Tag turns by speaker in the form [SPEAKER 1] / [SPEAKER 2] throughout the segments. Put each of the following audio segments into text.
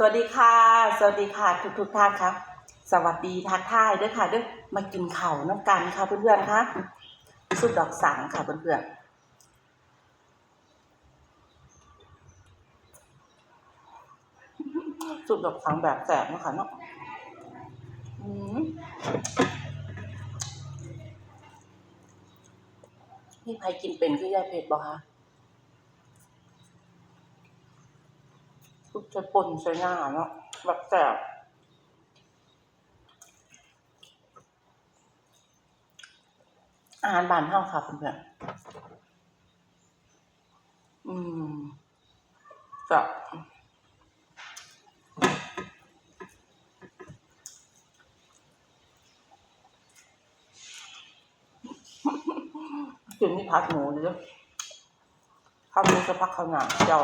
[SPEAKER 1] สวัสดีค่ะ สวัสดีค่ะทุกทุกท่านครับ สวัสดีทักทายด้วยค่ะด้วยมากินข้าน้ำกันค่ะเพื่อนๆค่ะสุดดอกสังค่ะเพื่อนๆสุดดอกสังแบบแสบนะคะเนาะอืมนี่ใครกินเป็นคือยายเผ็ดบ่คะ สุดจะปนใส่หน้าเนาะแบบแสบอาหารบ้านเฮาค่ะเพื่อนๆอืมจะกินนี่พักหมูเลยเด้อพักหมูจะพักข้าวหนาเจ้า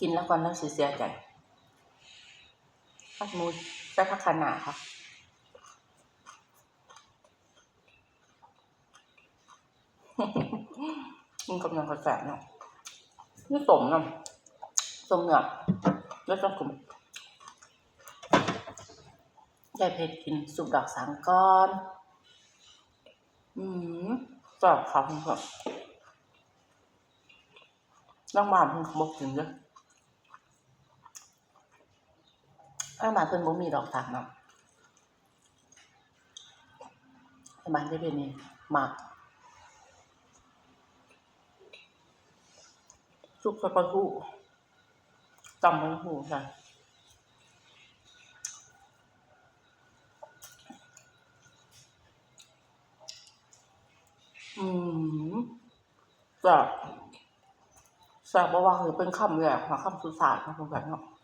[SPEAKER 1] กินแล้วก่อนแล้วเสียใจพักหมูใส่ผักคะน้าค่ะมันกำลังกระแสเนาะนี่สมเนาะสมเนี่ยแล้วต้องกลุ่มยายเพชรกินสุปดอกสังก้อน อืมกรอบค่ะคุณผู้ชมน้องหมาเพิ่งบอกกินเลย ถ้ามาเพิ่นบ่มีดอกตากเนาะให้บ้านได้เป็นนี่หมักซุปกระปะทูตำมันหูใช่อืมจะแซ่บบ่ว่าคือเป็นคำแรกค่ะคำสุดท้ายค่ะคุณผู้ชมเนาะจะปลาเยอะค่ะเยอะก็เปลี่ยนมักจะใหญ่เผ็ดปะเนาะ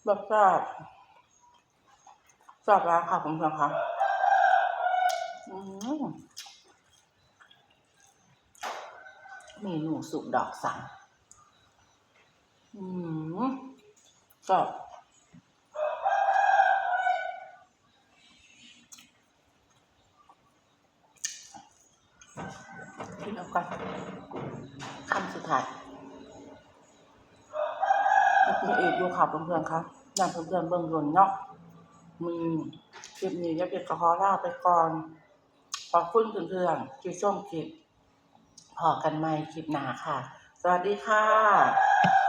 [SPEAKER 1] อนี้หนาวเนาะโอ้ยมันกลางหอบแบบแซ่บแซ่บแล้วค่ะคุณผู้ชมคะมเมนูสุกดอกสังอืมแซ่บกินแล้กันคำสุดท้าย คุณเอกอยู่ค่ะเพื่อนๆครับนำเพื่อนๆเบิ่งบนเนาะมีคลิปนี้จะเป็นกระเพาะลาไปก่อน ขอบคุณเพื่อนๆที่ชมคลิปพอกันใหม่คลิปหนาค่ะ สวัสดีค่ะ